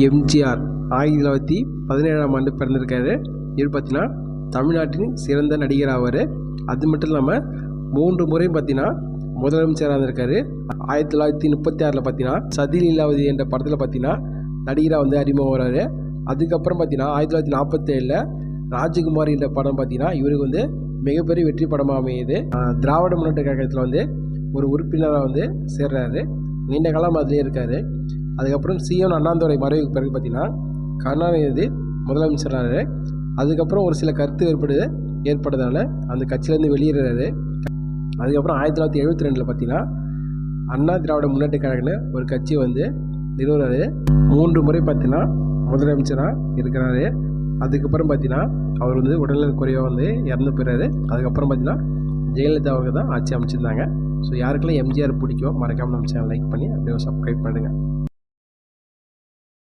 எம்ஜிஆர் ஆயிரத்தி தொள்ளாயிரத்தி பதினேழாம் ஆண்டு பிறந்திருக்காரு. இவர் பார்த்தீங்கன்னா தமிழ்நாட்டின் சிறந்த நடிகர் ஆவார். அது மட்டும் இல்லாமல் மூன்று முறை பார்த்தீங்கன்னா முதலமைச்சராக இருந்திருக்காரு. ஆயிரத்தி தொள்ளாயிரத்தி முப்பத்தி ஆறில் பார்த்தீங்கன்னா சதி லீலாவதி என்ற படத்தில் பார்த்தீங்கன்னா நடிகராக வந்து அறிமுகம் வர்றாரு அதுக்கப்புறம் பார்த்தீங்கன்னா ஆயிரத்தி தொள்ளாயிரத்தி நாற்பத்தேழில் ராஜகுமாரி என்ற படம் பார்த்தீங்கன்னா இவருக்கு வந்து மிகப்பெரிய வெற்றி படமாக அமையுது. திராவிட முன்னேற்ற கழகத்தில் வந்து ஒரு உறுப்பினராக வந்து சேர்றாரு. நீண்ட காலம் அதிலே இருக்கார். அதுக்கப்புறம் சிஎம் அண்ணாதுரை மறைவுக்கு பிறகு பார்த்தீங்கன்னா கருணாநிதி முதலமைச்சரானார். அதுக்கப்புறம் ஒரு சில கருத்து ஏற்படுது ஏற்பட்டதால் அந்த கட்சியிலேருந்து வெளியேறாரு அதுக்கப்புறம் ஆயிரத்தி தொள்ளாயிரத்தி எழுபத்தி ரெண்டில் பார்த்தீங்கன்னா அண்ணா திராவிட முன்னேற்ற கழகம்னு ஒரு கட்சி வந்து நிறுவனார் மூன்று முறை பார்த்தீங்கன்னா முதலமைச்சராக இருக்கிறாரு. அதுக்கப்புறம் பார்த்தீங்கன்னா அவர் வந்து உடல்நல குறைவாக வந்து இறந்து போயிறாரு. அதுக்கப்புறம் பார்த்தீங்கன்னா ஜெயலலிதா அவங்க தான் ஆட்சி அமைச்சிருந்தாங்க. ஸோ யாருக்கெல்லாம் எம்ஜிஆர் பிடிக்கும் மறக்காமல் நம்ம சேனல் லைக் பண்ணி அப்படியே சப்ஸ்கிரைப் பண்ணுங்கள்